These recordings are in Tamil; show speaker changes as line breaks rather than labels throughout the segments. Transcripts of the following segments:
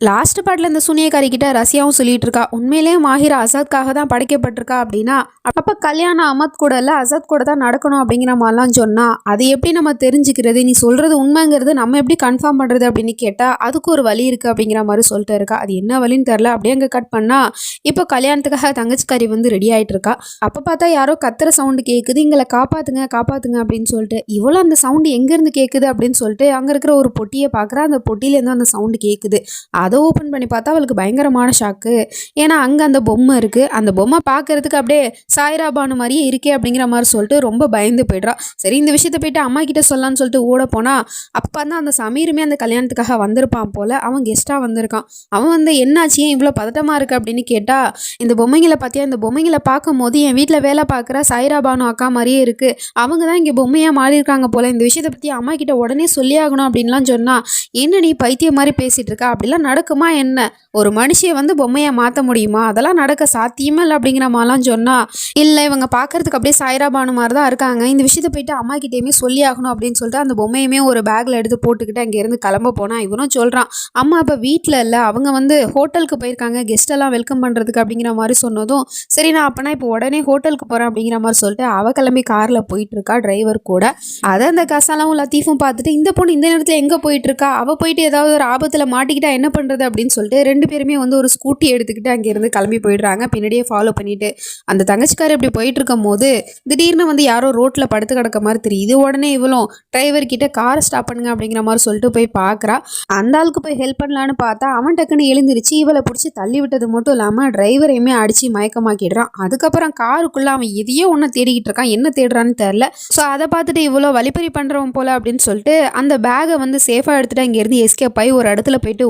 லாஸ்ட் பாட்டில் இந்த சுனியக்காரி கிட்ட ரஷ்யாவும் சொல்லிட்டு இருக்கா உண்மையிலேயே மாஹிரா அசாத்காக தான் படைக்கப்பட்டிருக்கா அப்படின்னா அப்போ கல்யாணம் அமத் கூட இல்லை அசாத் கூட தான் நடக்கணும் அப்படிங்கிற மாதிரிலாம் சொன்னா அது எப்படி நம்ம தெரிஞ்சுக்கிறது? நீ சொல்கிறது உண்மைங்கிறது நம்ம எப்படி கன்ஃபார்ம் பண்ணுறது அப்படின்னு கேட்டால் அதுக்கு ஒரு வழி இருக்குது அப்படிங்கிற மாதிரி சொல்லிட்டு இருக்கா. அது என்ன வழின்னு தெரில அப்படியே அங்கே கட் பண்ணால் இப்போ கல்யாணத்துக்காக தங்கச்சிக்காரி வந்து ரெடி ஆகிட்டு இருக்கா அப்போ பார்த்தா யாரோ கத்துற சவுண்டு கேட்குது எங்களை காப்பாத்துங்க காப்பாற்றுங்க அப்படின்னு சொல்லிட்டு இவ்வளோ அந்த சவுண்டு எங்கேருந்து கேட்குது அப்படின்னு சொல்லிட்டு அங்கே இருக்கிற ஒரு பொட்டியை பார்க்குறா. அந்த பொட்டியிலேருந்து அந்த சவுண்டு கேட்குது அதை ஓப்பன் பண்ணி பார்த்தா அவளுக்கு பயங்கரமான ஷாக்கு ஏன்னா அங்கே அந்த பொம்மை இருக்குது அந்த பொம்மை பார்க்கறதுக்கு அப்படியே சாய்ரா பானு மாதிரியே இருக்கே அப்படிங்கிற மாதிரி சொல்லிட்டு ரொம்ப பயந்து போய்ட்றா. சரி இந்த விஷயத்தை போயிட்டு அம்மா கிட்ட சொல்லலாம்னு சொல்லிட்டு ஓட போனால் அப்போ தான் அந்த சமீருமே அந்த கல்யாணத்துக்காக வந்திருப்பான் போல. அவன் கெஸ்ட்டாக வந்திருக்கான். அவன் வந்து என்னாச்சு? ஏன் இவ்வளோ பதட்டமாக இருக்கு? அப்படின்னு கேட்டால் இந்த பொம்மைங்களை பார்த்தியா? இந்த பொம்மைங்களை பார்க்கும் போது என் வீட்டில் வேலை பார்க்குற சாய்ரா பானு அக்கா மாதிரியே இருக்குது அவங்க தான் இங்கே பொம்மையாக மாறியிருக்காங்க போல். இந்த விஷயத்தை பற்றி அம்மா கிட்ட உடனே சொல்லி ஆகணும் அப்படின்லாம் சொன்னால் என்ன நீ பைத்தியம் மாதிரி பேசிகிட்டு இருக்கா? அப்படிலாம் நடக்குமா என்ன? ஒரு மனுஷியை வந்து பொம்மையை மாற்ற முடியுமா? அதெல்லாம் நடக்க சாத்தியமே இல்லை அப்படிங்கிற மாதிரிலாம் சொன்னால் இல்லை இவங்க பார்க்கறதுக்கு அப்படியே சாய்ரா பானு மாதிரி தான் இருக்காங்க. இந்த விஷயத்தை போயிட்டு அம்மா கிட்டேயுமே சொல்லி ஆகணும் அப்படின்னு சொல்லிட்டு அந்த பொம்மையுமே ஒரு பேக்கில் எடுத்து போட்டுக்கிட்டு அங்கேருந்து கிளம்ப போனால் இவனும் சொல்கிறான் அம்மா இப்போ வீட்டில் இல்லை அவங்க வந்து ஹோட்டலுக்கு போயிருக்காங்க. கெஸ்ட்டெல்லாம் வெல்கம் பண்ணுறதுக்கு அப்படிங்கிற மாதிரி சொன்னதும் சரி நான் அப்போனா இப்போ உடனே ஹோட்டலுக்கு போகிறேன் அப்படிங்கிற மாதிரி சொல்லிட்டு அவ கிளம்பி காரில் போயிட்டுருக்கா டிரைவர் கூட. அதை அந்த கசாலாவும் லத்தீஃபும் பார்த்துட்டு இந்த பொண்ணு இந்த நேரத்தில் எங்கே போயிட்டுருக்கா? அவள் போயிட்டு ஏதாவது ஒரு ஆபத்தில் மாட்டிக்கிட்டா என்ன பண்ணுறது அப்படின்னு சொல்லிட்டு ரெண்டு பேருமே வந்து ஒரு ஸ்கூட்டி எடுத்துக்கிட்டு அங்கேருந்து கிளம்பி போயிடுறாங்க. பின்னாடியே ஃபாலோ பண்ணிட்டு அந்த தங்கச்சிக்காரர் இப்படி போயிட்டு இருக்கும் போது திடீர்னு வந்து யாரோ ரோட்டில் படுத்து கிடக்க மாதிரி தெரியுது. உடனே இவளும் டிரைவர் கிட்ட காரை ஸ்டாப் பண்ணுங்க அப்படிங்கிற மாதிரி சொல்லிட்டு போய் பார்க்குறா அந்த ஆளுக்கு போய் ஹெல்ப் பண்ணலான்னு பார்த்தா அவன் டக்குன்னு எழுந்திருச்சு இவளை பிடிச்சி தள்ளி விட்டது மட்டும் இல்லாமல் டிரைவரையுமே அடித்து மயக்கமாக்கிடுறான். அதுக்கப்புறம் காருக்குள்ளே அவன் எதையோ ஒன்று தேடிக்கிட்டு இருக்கான். என்ன தேடுறான்னு தெரில ஸோ அதை பார்த்துட்டு இவ்வளோ வழிப்பறி பண்ணுறவன் போல் அப்படின்னு சொல்லிட்டு அந்த பேகை வந்து சேஃபாக எடுத்துகிட்டு அங்கேருந்து எஸ்கேப் ஆகி ஒரு இடத்துல போயிட்டு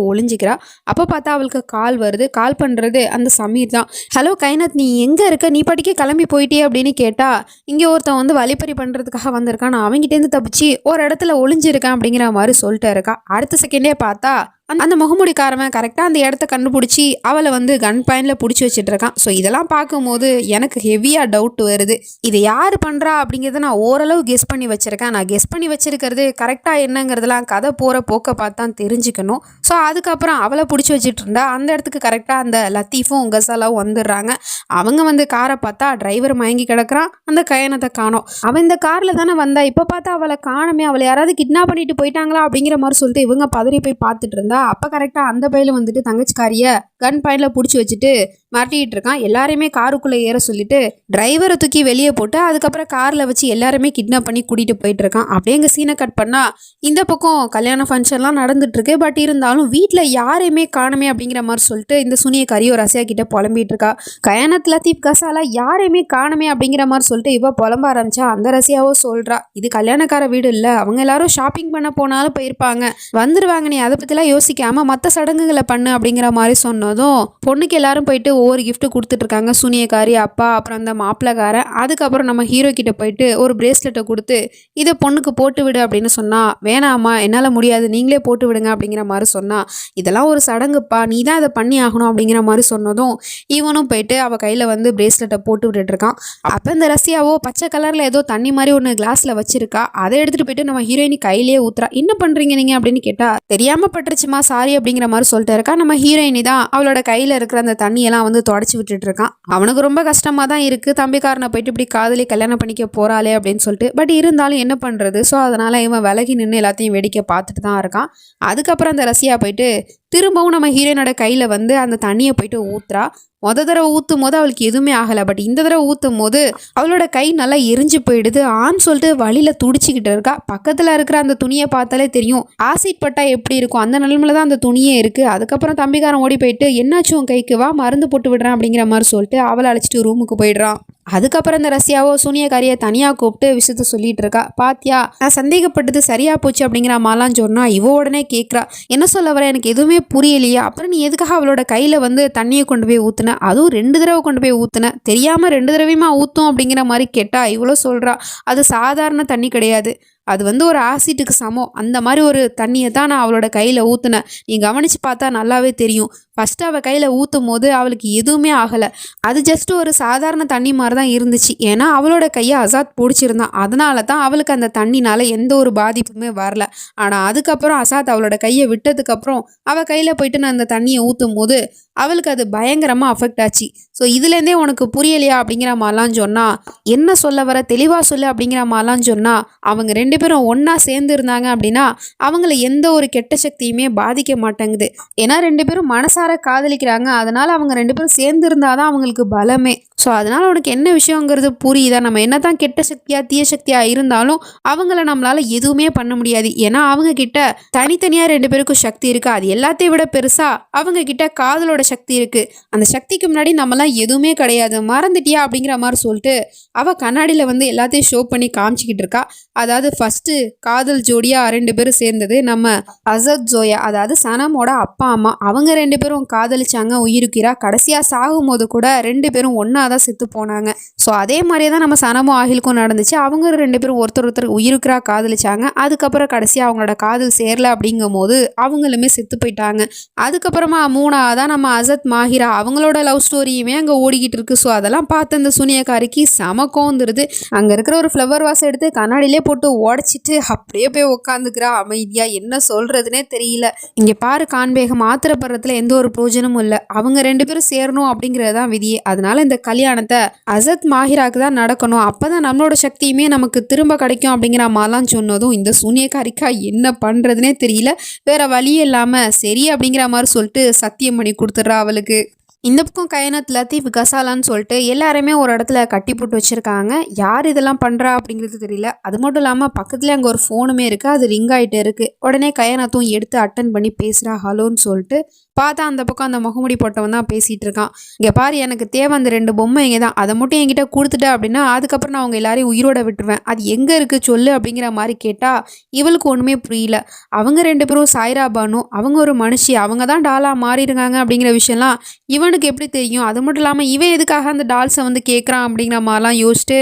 ஒளிஞ்சிக்கிறா அப்போ பார்த்தா அவளுக்கு கால் வருது. கால் பண்ணுறது அந்த சமீர் தான். ஹலோ கைநாத் நீ எங்கே இருக்க? நீ படிக்க கிளம்பி போயிட்டே அப்படின்னு கேட்டா இங்கே ஒருத்தன் வந்து வழிப்பறி பண்ணுறதுக்காக வந்திருக்கான். நான் அவங்ககிட்டேருந்து தப்பிச்சு ஒரு இடத்துல ஒளிஞ்சிருக்கேன் அப்படிங்கிற மாதிரி சொல்லிட்டு இருக்கா. அடுத்த செகண்டே பார்த்தா அந்த அந்த முகமுடிக்காரவன் கரெக்டாக அந்த இடத்த கண்டுபிடிச்சி அவளை வந்து கன் பாயிண்டில் பிடிச்சி வச்சுட்டு இருக்கான் ஸோ இதெல்லாம் பார்க்கும்போது எனக்கு ஹெவியாக டவுட் வருது. இதை யார் பண்ணுறா அப்படிங்கிறத நான் ஓரளவு கெஸ் பண்ணி வச்சுருக்கேன். நான் கெஸ் பண்ணி வச்சுருக்கிறது கரெக்டாக என்னங்கிறதுலாம் கதை போகிற போக்கை பார்த்து தான் தெரிஞ்சுக்கணும். ஸோ அதுக்கப்புறம் அவளை பிடிச்சி வச்சுட்டு இருந்தா அந்த இடத்துக்கு கரெக்டாக அந்த லத்தீஃபும் கசாலாவும் வந்துடுறாங்க. அவங்க வந்து காரை பார்த்தா டிரைவர் மயங்கி கிடக்குறான். அந்த கயனத்தை காணோம். அவன் இந்த காரில் தானே வந்தா இப்போ பார்த்தா அவளை காணமே. அவளை யாராவது கிட்னாப் பண்ணிட்டு போயிட்டாங்களா அப்படிங்கிற மாதிரி சொல்லிட்டு இவங்க பதறி போய் பார்த்துட்டு இருந்தா அப்போ கரெக்டாக அந்த பையில வந்துட்டு தங்கச்சிக்காரிய கன் பாயிண்டில் பிடிச்சி வச்சுட்டு மாட்டிக்கிட்டு இருக்கான் எல்லாரையுமே காருக்குள்ளே ஏற சொல்லிட்டு டிரைவரை தூக்கி வெளியே போட்டு அதுக்கப்புறம் காரில் வச்சு எல்லாருமே கிட்னாப் பண்ணி கூட்டிகிட்டு போயிட்டு இருக்கான் அப்படியே எங்கள் சீனை கட் பண்ணால் இந்த பக்கம் கல்யாண ஃபங்க்ஷன்லாம் நடந்துட்டுருக்கு. பட் இருந்தாலும் வீட்டில் யாரையுமே காணுமே அப்படிங்கிற மாதிரி சொல்லிட்டு இந்த சுனிய கரியோ ரசியா கிட்ட புலம்பிட்டு இருக்கா கயானத்தில் தீப் கசாலா யாரையுமே காணுமே அப்படிங்கிற மாதிரி சொல்லிட்டு இவ புலம்ப ஆரம்பிச்சா அந்த ரசியாவோ சொல்கிறா இது கல்யாணக்கார வீடு இல்லை. அவங்க எல்லாரும் ஷாப்பிங் பண்ண போனாலும் போயிருப்பாங்க. வந்துருவாங்க நீ அதை பற்றிலாம் யோசிக்காமல் மற்ற சடங்குகளை பண்ணு அப்படிங்கிற மாதிரி சொன்னதும் பொண்ணுக்கு எல்லாரும் போயிட்டு ஒவ்வொரு கிஃப்ட்டு கொடுத்துட்ருக்காங்க. சுனியக்காரி அப்பா அப்புறம் அந்த மாப்பிள்ளக்காரன் அதுக்கப்புறம் நம்ம ஹீரோ கிட்ட போயிட்டு ஒரு பிரேஸ்லெட்டை கொடுத்து இதை பொண்ணுக்கு போட்டு விடு அப்படின்னு சொன்னால் வேணாம்மா என்னால் முடியாது. நீங்களே போட்டு விடுங்க அப்படிங்கிற மாதிரி சொன்னால் இதெல்லாம் ஒரு சடங்குப்பா. நீ தான் அதை பண்ணி ஆகணும் அப்படிங்கிற மாதிரி சொன்னதும் இவனும் போயிட்டு அவள் கையில் வந்து பிரேஸ்லெட்டை போட்டு விட்டுட்டு இருக்கான் அப்போ இந்த ரஷ்யாவோ பச்சை கலரில் ஏதோ தண்ணி மாதிரி ஒன்று கிளாஸில் வச்சிருக்கா. அதை எடுத்துகிட்டு போயிட்டு நம்ம ஹீரோயினி கையிலேயே ஊத்துறா. என்ன பண்ணுறீங்க நீங்கள் அப்படின்னு கேட்டால் தெரியாமல் பட்டுருச்சுமா சாரி அப்படிங்கிற மாதிரி சொல்லிட்டு இருக்கா. நம்ம ஹீரோயினி தான் அவளோட கையில் இருக்கிற அந்த தண்ணியெல்லாம் வந்து தொடச்சி விட்டுட்டு இருக்கான் அவனுக்கு ரொம்ப கஷ்டமாக தான் இருக்குது தம்பிக்காரனை போயிட்டு இப்படி காதலி கல்யாணம் பண்ணிக்க போகிறாளே அப்படின்னு சொல்லிட்டு. பட் இருந்தாலும் என்ன பண்ணுறது ஸோ அதனால் இவன் விலகி நின்று எல்லாத்தையும் வேடிக்கை பார்த்துட்டு தான் இருக்கான். அதுக்கப்புறம் அந்த ரசியா போயிட்டு திரும்பவும் நம்ம ஹீரோயினோட கையில் வந்து அந்த தண்ணியை போயிட்டு ஊத்துறா. மொத தடவை ஊற்றும் போது அவளுக்கு எதுவுமே ஆகலை. பட் இந்த தடவை ஊற்றும் போது அவளோட கை நல்லா எரிஞ்சு போயிடுது. ஆன்னு சொல்லிட்டு வழியில் துடிச்சிக்கிட்டு இருக்கா. பக்கத்தில் இருக்கிற அந்த துணியை பார்த்தாலே தெரியும். ஆசிட் பட்டா எப்படி இருக்கும்? அந்த நிலமையில தான் அந்த துணியே இருக்குது அதுக்கப்புறம் தம்பிக்காரன் ஓடி போயிட்டு என்னாச்சும் உன் கைக்கு? வா மருந்து போட்டு விடுறான் அப்படிங்கிற மாதிரி சொல்லிட்டு அவளை அழைச்சிட்டு ரூமுக்கு போயிடுறான். அதுக்கப்புறம் இந்த ரஷ்யாவோ சூனியக்காரியை தனியாக கூப்பிட்டு விஷயத்த சொல்லிட்டு இருக்கா. பாத்தியா நான் சந்தேகப்பட்டது சரியா போச்சு அப்படிங்கிற மாதிரிலாம் சொன்னா இவ உடனே கேட்குறா என்ன சொல்ல வர எனக்கு எதுவுமே புரியலையா. அப்புறம் நீ எதுக்காக அவளோட கையில் வந்து தண்ணியை கொண்டு போய் ஊற்றுன அதுவும் ரெண்டு தடவை கொண்டு போய் ஊற்றுன தெரியாமல் ரெண்டு தடவையுமா ஊற்றும் அப்படிங்கிற மாதிரி கேட்டா இவ்வளோ சொல்கிறா அது சாதாரண தண்ணி கிடையாது. அது வந்து ஒரு ஆசிட்டுக்கு சமம். அந்த மாதிரி ஒரு தண்ணியை தான் நான் அவளோட கையில் ஊற்றுனேன் நீ கவனித்து பார்த்தா நல்லாவே தெரியும். ஃபஸ்ட்டு அவள் கையில் ஊற்றும் போது அவளுக்கு எதுவுமே ஆகலை. அது ஜஸ்ட் ஒரு சாதாரண தண்ணி மாதிரி தான் இருந்துச்சு. ஏன்னா அவளோட கையை அசாத் பிடிச்சிருந்தான். அதனால தான் அவளுக்கு அந்த தண்ணினால் எந்த ஒரு பாதிப்புமே வரல. ஆனால் அதுக்கப்புறம் அசாத் அவளோட கையை விட்டதுக்கப்புறம் அவள் கையில் போயிட்டு நான் அந்த தண்ணியை ஊற்றும் போது அவளுக்கு அது பயங்கரமாக அஃபெக்ட் ஆச்சு. ஸோ இதுலேருந்தே உனக்கு புரியலையா அப்படிங்கிற மாதிரிலாம் சொன்னால் என்ன சொல்ல வர தெளிவாக சொல்லு அப்படிங்கிற மாதிரிலாம் சொன்னால் அவங்க ரெண்டு பேரும் ஒன்றா சேர்ந்து இருந்தாங்க அப்படின்னா அவங்கள எந்த ஒரு கெட்ட சக்தியுமே பாதிக்க மாட்டேங்குது. ஏன்னா ரெண்டு பேரும் மனசார காதலிக்கிறாங்க. அதனால் அவங்க ரெண்டு பேரும் சேர்ந்து இருந்தாதான் அவங்களுக்கு பலமே. ஸோ அதனால் உனக்கு என்ன விஷயங்கிறது புரியுதா? நம்ம என்ன தான் கெட்ட சக்தியாக தீய சக்தியாக இருந்தாலும் அவங்கள நம்மளால் எதுவுமே பண்ண முடியாது. ஏன்னா அவங்க கிட்ட தனித்தனியாக ரெண்டு பேருக்கும் சக்தி இருக்குது அது எல்லாத்தையும் விட பெருசாக அவங்க கிட்ட காதலோட சக்தி இருக்குது அந்த சக்திக்கு முன்னாடி நம்மளாம் அதெல்லாம் எதுவுமே கிடையாது. மறந்துட்டியா? அப்படிங்கிற மாதிரி சொல்லிட்டு அவள் கண்ணாடியில் வந்து எல்லாத்தையும் ஷோ பண்ணி காமிச்சிக்கிட்டு இருக்கா. அதாவது ஃபஸ்ட்டு காதல் ஜோடியாக ரெண்டு பேரும் சேர்ந்தது நம்ம அசத் ஜோயா. அதாவது சனமோட அப்பா அம்மா. அவங்க ரெண்டு பேரும் காதலிச்சாங்க. உயிருக்கிறா கடைசியாக சாகும் போது கூட ரெண்டு பேரும் ஒன்றா தான் செத்து போனாங்க. ஸோ அதே மாதிரியே தான் நம்ம சனமும் ஆகிலுக்கும் நடந்துச்சு. அவங்க ரெண்டு பேரும் ஒருத்தர் ஒருத்தர் உயிருக்கிறா காதலிச்சாங்க. அதுக்கப்புறம் கடைசியாக அவங்களோட காதல் சேரல அப்படிங்கும் போது அவங்களுமே செத்து போயிட்டாங்க. அதுக்கப்புறமா மூணாவதா நம்ம அசத் மாஹிரா அவங்களோட லவ் ஸ்டோரியுமே அங்கே ஓடிக்கிட்டு இருக்கு. ஸோ அதெல்லாம் பார்த்து அந்த சூனியக்காரிக்கு செம கோந்துருது அங்கே இருக்கிற ஒரு ஃப்ளவர் வாஸ் எடுத்து கண்ணாடியிலே போட்டு உடச்சிட்டு அப்படியே போய் உட்காந்துக்கிறா அமைதியாக என்ன சொல்கிறதுனே தெரியல. இங்கே பாரு காண்பேகம் ஆத்திரப்படுறதுல எந்த ஒரு பிரோஜனமும் இல்லை. அவங்க ரெண்டு பேரும் சேரணும் அப்படிங்கிறது தான் விதியே அதனால இந்த கல்யாணத்தை அசத் மாஹிராக்கு தான் நடக்கணும். அப்போ தான் நம்மளோட சக்தியுமே நமக்கு திரும்ப கிடைக்கும் அப்படிங்கிற மாதிரிலாம் சொன்னதும் இந்த சூனியக்காரிக்கா என்ன பண்ணுறதுனே தெரியல. வேறு வழியே இல்லாமல் சரி அப்படிங்கிற மாதிரி சொல்லிட்டு சத்தியம் பண்ணி கொடுத்துட்றா அவளுக்கு. இந்த பக்கம் கயனத் லத்தீஃப் கசாலான்னு சொல்லிட்டு எல்லாருமே ஒரு இடத்துல கட்டி போட்டு வச்சுருக்காங்க. யார் இதெல்லாம் பண்ணுறா அப்படிங்கிறது தெரியல. அது மட்டும் இல்லாமல் பக்கத்தில் அங்கே ஒரு ஃபோனுமே இருக்குது அது ரிங் ஆகிட்டு இருக்குது உடனே கயனத்தும் எடுத்து அட்டன் பண்ணி பேசுகிறா ஹலோன்னு சொல்லிட்டு பார்த்தா அந்த பக்கம் அந்த முகமுடி போட்டவன் தான் பேசிகிட்டு இருக்கான் இங்கே பாரு எனக்கு தேவை அந்த ரெண்டு பொம்மை இங்கே தான். அதை மட்டும் என்கிட்ட கொடுத்துட்ட அப்படின்னா அதுக்கப்புறம் நான் அவங்க எல்லாரையும் உயிரோட விட்டுருவேன். அது எங்கே இருக்குது சொல்லு அப்படிங்கிற மாதிரி கேட்டால் இவளுக்கு ஒன்றுமே புரியல. அவங்க ரெண்டு பேரும் சாய்ரா பானு அவங்க ஒரு மனுஷி அவங்க தான் டாலா மாறிடுறாங்க அப்படிங்கிற விஷயம்லாம் இவனுக்கு எப்படி தெரியும்? அது மட்டும் இல்லாமல் இவன் எதுக்காக அந்த டால்ஸை வந்து கேட்குறான் அப்படிங்கிற மாதிரிலாம் யோசிச்சுட்டு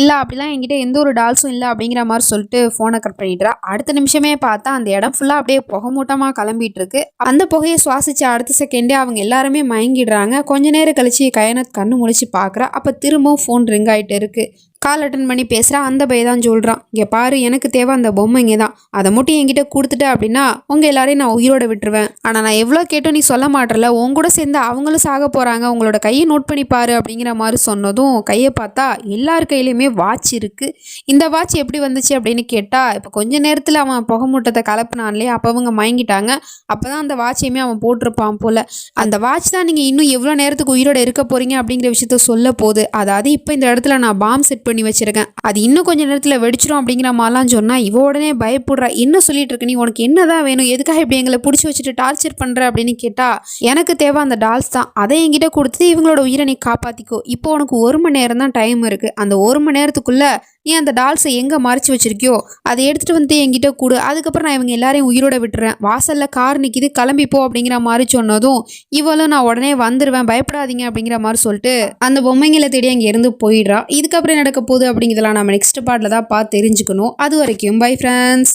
இல்லை அப்படிலாம் என்கிட்ட எந்த ஒரு டால்ஸும் இல்லை அப்படிங்கிற மாதிரி சொல்லிட்டு ஃபோனை கட் பண்ணிடுறா. அடுத்த நிமிஷமே பார்த்தா அந்த இடம் ஃபுல்லாக அப்படியே புகை மூட்டமாக கிளம்பிட்டு இருக்கு அந்த புகையை சுவாசி சுவாசிச்ச அடுத்த செகண்டே அவங்க எல்லாருமே மயங்கிடுறாங்க. கொஞ்ச நேரம் கழித்து கயனத் கண்ணு முழிச்சு பார்க்குறா. அப்போ திரும்பவும் ஃபோன் ரிங் ஆகிட்டு இருக்குது கால் அட்டன் பண்ணி பேசுகிறா அந்த பைய தான் சொல்கிறான் இங்கே பாரு எனக்கு தேவை அந்த பொம்மைங்க தான் அதை மட்டும் என்கிட்ட கொடுத்துட்ட அப்படின்னா உங்கள் எல்லாரையும் நான் உயிரோட விட்டுருவேன். ஆனால் நான் எவ்வளோ கேட்டும் நீ சொல்ல மாட்டேல உன் கூட சேர்ந்து அவங்களும் சாக போகிறாங்க உங்களோட கையை நோட் பண்ணி பாரு அப்படிங்கிற மாதிரி சொன்னதும் கையை பார்த்தா எல்லார் கையிலையுமே வாட்ச் இருக்குது இந்த வாட்ச் எப்படி வந்துச்சு அப்படின்னு கேட்டால் இப்போ கொஞ்ச நேரத்தில் அவன் புகை மூட்டத்தை கலப்புனான்லே அப்போ அவங்க மயங்கிட்டாங்க. அப்போ தான் அந்த வாட்சையுமே அவன் போட்டிருப்பான் போல். அந்த வாட்ச் தான் நீங்கள் இன்னும் எவ்வளோ நேரத்துக்கு உயிரோட இருக்க போகிறீங்க அப்படிங்கிற விஷயத்த சொல்ல போகுது. அதாவது இப்போ இந்த இடத்துல நான் பாம் செட் பண்ணி பண்ணி வச்சுருக்கேன். அது இன்னும் கொஞ்சம் நேரத்தில் வெடிச்சிடும் அப்படிங்கிற மாதிரிலாம் சொன்னால் இவ உடனே பயப்படுறா. என்ன சொல்லிட்டு இருக்க? நீ உனக்கு என்ன தான் வேணும்? எதுக்காக இப்படி எங்களை பிடிச்சி வச்சுட்டு டார்ச்சர் பண்ணுற அப்படின்னு கேட்டால் எனக்கு தேவை அந்த டால்ஸ் தான். அதை என்கிட்ட கொடுத்து இவங்களோட உயிரை நீ காப்பாற்றிக்கோ இப்போ உனக்கு ஒரு மணி நேரம் தான் டைம் இருக்குது அந்த ஒரு மணி நேரத்துக்குள்ளே நீ அந்த டால்ஸை எங்கே மறைச்சி வச்சிருக்கியோ அதை எடுத்துகிட்டு வந்து என்கிட்ட கூடு. அதுக்கப்புறம் நான் இவங்க எல்லாரையும் உயிரோட விட்டுறேன். வாசலில் கார் நிற்கிது கிளம்பிப்போ அப்படிங்கிற மாதிரி சொன்னதும் இவளும் நான் உடனே வந்துடுவேன் பயப்படாதீங்க அப்படிங்கிற மாதிரி சொல்லிட்டு அந்த பொம்மைங்களை தேடி அங்கே இருந்து போயிடுறா. இதுக்கப்புறம் நடக்க போகுது அப்படிங்கிறதெல்லாம் நம்ம நெக்ஸ்ட் பாட்டில் தான் பார்த்து தெரிஞ்சுக்கணும். அது வரைக்கும் பை ஃப்ரெண்ட்ஸ்